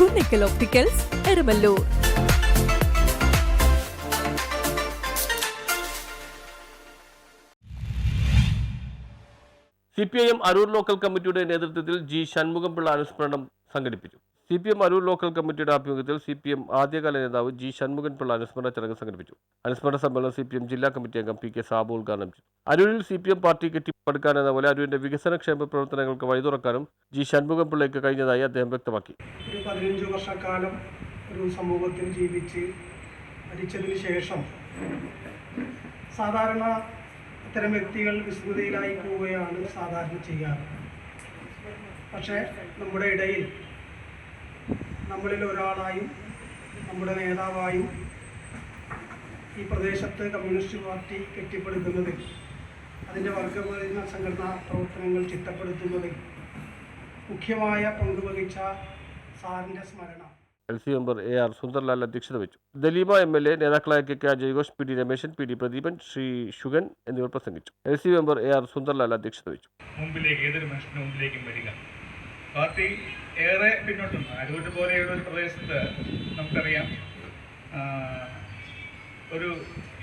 Kunnikkal opticals Erumalloor C P I M Aroor local കമ്മിറ്റിയുടെ നേതൃത്വത്തിൽ G. Shanmugham Pillai അനുസ്മരണം സംഘടിപ്പിച്ചു. C P M Aroor local കമ്മിറ്റിയുടെ ആഭിമുഖ്യത്തിൽ സി പി എം ആദ്യകാല നേതാവ് ജി ഷൺമുഖൻ പിള്ള അനുസ്മരണ ചടങ്ങ് സംഘടിപ്പിച്ചു. അനുസ്മരണ സമ്മേളനം സി പി എം ജില്ലാ കമ്മിറ്റി അംഗം പി കെ സാബു ഉദ്ഘാടനം ചെയ്തു. അരൂരിൽ സി പി എം പാർട്ടി കെട്ടിപ്പടുക്കാനെന്ന പോലെ അരൂരിന്റെ വികസന ക്ഷേമ പ്രവർത്തനങ്ങൾക്ക് വഴി തുറക്കാനും ജി ഷൺമുഖംപിള്ളയ്ക്ക് കഴിഞ്ഞതായി അദ്ദേഹം വ്യക്തമാക്കി. ഒരു പതിനഞ്ച് വർഷക്കാലം ഒരു സമൂഹത്തിൽ ജീവിച്ച് മരിച്ചതിന് ശേഷം സാധാരണ അത്തരം വ്യക്തികൾ വിസ്മൃതിയിലായി പോവുകയാണ് സാധാരണ ചെയ്യാറ്. പക്ഷേ നമ്മുടെ ഇടയിൽ നമ്മളിൽ ഒരാളായും നമ്മുടെ നേതാവായും ഈ പ്രദേശത്ത് കമ്മ്യൂണിസ്റ്റ് പാർട്ടി കെട്ടിപ്പടുക്കുന്നതിൽ അതിന്റെ വർഗപരിണ സംഘടനാ പ്രവർത്തനങ്ങൾ ചിട്ടപ്പെടുത്തുന്നതിൽ മുഖ്യമായ പങ്കുവഹിച്ച സാറിന്റെ സ്മരണ. L C member A R Sundarlal അധ്യക്ഷത വഹിച്ചു. ദലീമ എം എൽ എ നേതാക്കളായ K K ജയഘോഷ് P D Rameshan P D Pradeepan Sree Sugan എന്നിവർ പ്രസംഗിച്ചു. L C member A R Sundarlal അധ്യക്ഷത വഹിച്ചു. മുമ്പിലേക്ക് ഏതൊരു മനുഷ്യന്റെ മുമ്പിലേക്കും വരിക. പാർട്ടി ഏറെ പിന്നോട്ടുണ്ട്. അരൂര് പോലെയുള്ള ഒരു പ്രദേശത്ത് നമുക്കറിയാം. ഒരു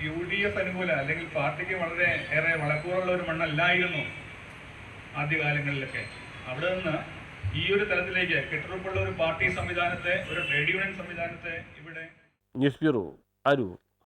യു ഡി എഫ് അനുകൂല അല്ലെങ്കിൽ പാർട്ടിക്ക് വളരെ ഏറെ വളക്കൂറുള്ള ഒരു മണ്ണല്ലായിരുന്നു ആദ്യകാലങ്ങളിലൊക്കെ. അവിടെ നിന്ന് ഈ ഒരു തലത്തിലേക്ക് കെട്ടുറപ്പുള്ള ഒരു പാർട്ടി സംവിധാനത്തെ ഒരു ട്രേഡ് യൂണിയൻ സംവിധാനത്തെ ഇവിടെ ന്യൂസ് ബ്യൂറോ അരൂർ.